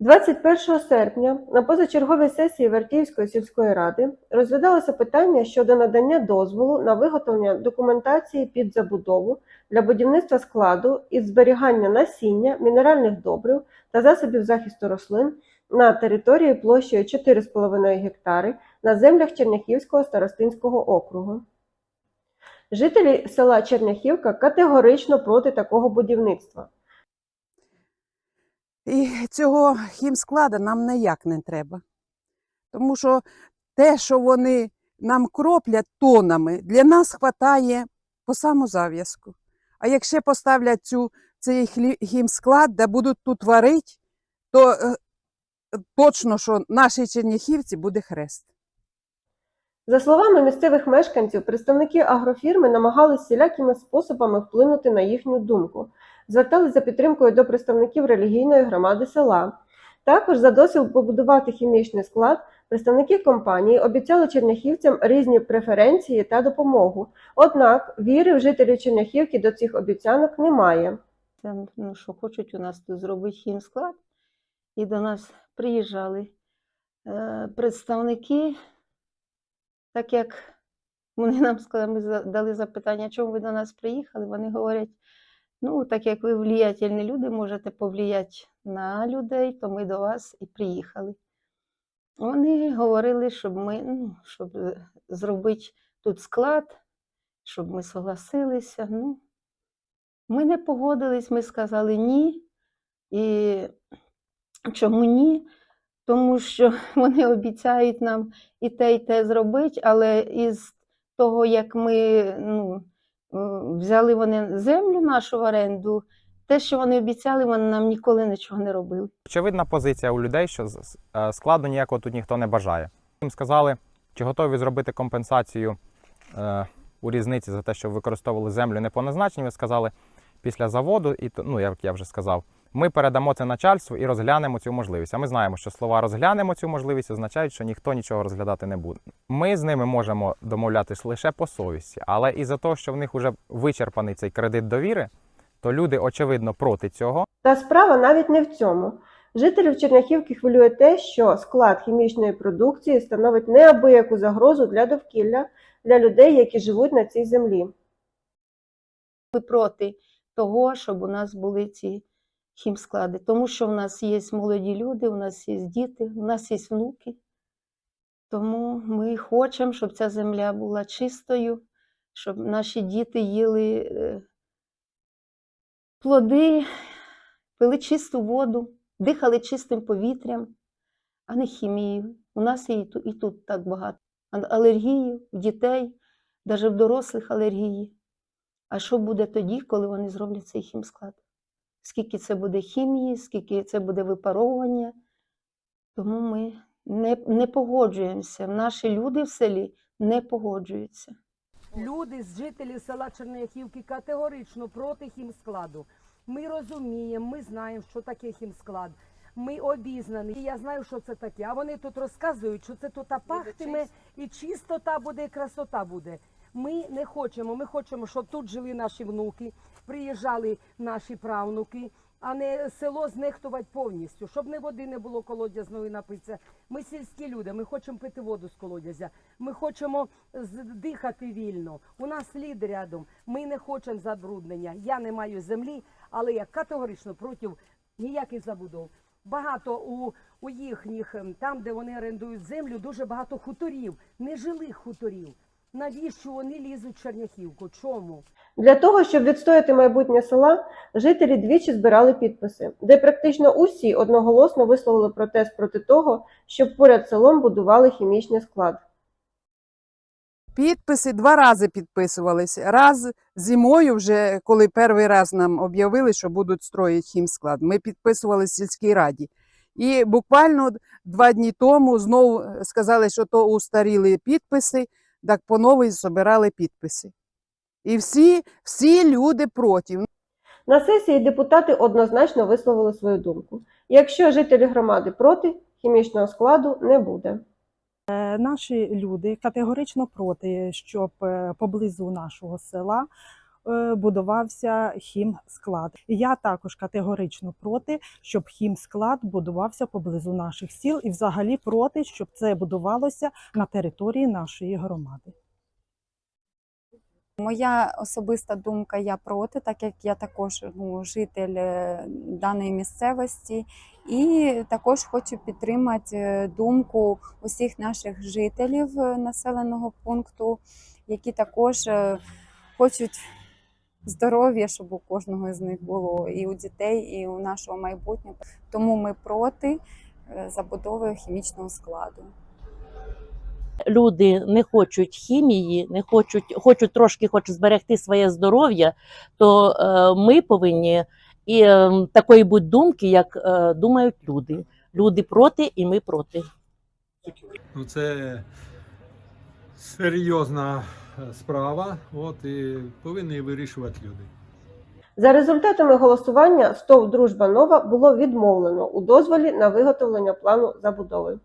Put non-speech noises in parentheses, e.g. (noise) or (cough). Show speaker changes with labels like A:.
A: 21 серпня на позачерговій сесії Вертіївської сільської ради розглядалося питання щодо надання дозволу на виготовлення документації під забудову для будівництва складу із зберігання насіння, мінеральних добрив та засобів захисту рослин на території площею 4,5 гектари на землях Черняхівського старостинського округу. Жителі села Черняхівка категорично проти такого будівництва.
B: І цього хімсклада нам ніяк не треба. Тому що те, що вони нам кроплять тонами, для нас вистачає по саму зав'язку. А якщо поставлять цю, цей хімсклад, де будуть тут варити, то е, точно, що нашій черніхівці буде хрест.
A: За словами місцевих мешканців, представники агрофірми намагались всілякими способами вплинути на їхню думку, звертались за підтримкою до представників релігійної громади села. Також за дозвіл побудувати хімічний склад представники компанії обіцяли черняхівцям різні преференції та допомогу. Однак віри в жителів Черняхівки до цих обіцянок немає.
C: Це, ну, що хочуть у нас тут зробити хімсклад. І до нас приїжджали е, представники, так як вони нам сказали, ми дали запитання, чому ви до нас приїхали. Вони говорять, ну, так як ви влиятельні люди, можете повлияти на людей, то ми до вас і приїхали. Вони говорили, щоб ми, ну, щоб е, зробити тут склад, щоб ми согласилися. Ну, ми не погодились, ми сказали ні. І чому ні? Тому що (laughs) вони обіцяють нам і те, і те зробити, але із того, як ми ну, взяли вони землю нашу в оренду, те, що вони обіцяли, вони нам ніколи нічого не робили.
D: Очевидна позиція у людей, що е, складу ніякого тут ніхто не бажає. Їм сказали, чи готові зробити компенсацію е, у різниці за те, що використовували землю не по назначенню. Сказали після заводу, і ну як я вже сказав, ми передамо це начальству і розглянемо цю можливість. А ми знаємо, що слова розглянемо цю можливість означають, що ніхто нічого розглядати не буде. Ми з ними можемо домовлятись лише по совісті, але із-за того, що в них вже вичерпаний цей кредит довіри, то люди очевидно проти цього.
A: Та справа навіть не в цьому. Жителів Черняхівки хвилює те, що склад хімічної продукції становить неабияку загрозу для довкілля, для людей, які живуть на цій землі.
C: Ми проти того, щоб у нас були ці хімсклади, тому що в нас є молоді люди, у нас є діти, у нас є внуки. Тому ми хочемо, щоб ця земля була чистою, щоб наші діти їли е, плоди, пили чисту воду, дихали чистим повітрям, а не хімією. У нас є і тут, так багато. Алергії в дітей, навіть в дорослих алергії. А що буде тоді, коли вони зроблять цей хімсклад? Скільки це буде хімії, скільки це буде випаровування? Тому ми не, не погоджуємося. Наші люди в селі не погоджуються.
E: Люди з жителів села Черняхівки категорично проти хімскладу. Ми розуміємо, ми знаємо, що таке хімсклад. Ми обізнані. І я знаю, що це таке. А вони тут розказують, що це тут пахтиме і чистота буде, і красота буде. Ми не хочемо. Ми хочемо, щоб тут жили наші внуки, приїжджали наші правнуки, а не село знехтувати повністю, щоб не води не було колодязної напитися. Ми сільські люди, ми хочемо пити воду з колодязя. Ми хочемо дихати вільно. У нас лід рядом. Ми не хочемо забруднення. Я не маю землі, але я категорично проти ніяких забудов. Багато у, у їхніх, ем, там, де вони орендують землю, дуже багато хуторів, нежилих хуторів. Навіщо вони лізуть в Черняхівку? Чому?
A: Для того, щоб відстояти майбутнє села, жителі двічі збирали підписи, де практично усі одноголосно висловили протест проти того, щоб поряд селом будували хімічний склад.
B: Підписи два рази підписувались. Раз зимою, вже коли перший раз нам об'явили, що будуть строїти хімсклад, ми підписували в сільській раді. І буквально два дні тому знову сказали, що то устаріли підписи, так по новій збирали підписи. І всі, всі люди проти.
A: На сесії депутати однозначно висловили свою думку. Якщо жителі громади проти, хімічного складу не буде.
F: Е, Наші люди категорично проти, щоб е, поблизу нашого села е, будувався хімсклад. Я також категорично проти, щоб хімсклад будувався поблизу наших сіл, і взагалі проти, щоб це будувалося на території нашої громади.
G: Моя особиста думка, я проти, так як я також ну, житель даної місцевості, і також хочу підтримати е, думку усіх наших жителів е, населеного пункту, які також е, хочуть здоров'я, щоб у кожного з них було і у дітей, і у нашого майбутнього. Тому ми проти забудови хімічного складу.
H: люди не хочуть хімії, не хочуть, хочуть трошки хочуть зберегти своє здоров'я, то е, ми повинні і е, такої бути думки, як е, думають люди. Люди проти, і ми проти.
I: Ну, це серйозна е, справа, от і повинні вирішувати люди.
A: За результатами голосування СТОВ Дружба Нова було відмовлено у дозволі на виготовлення плану забудови.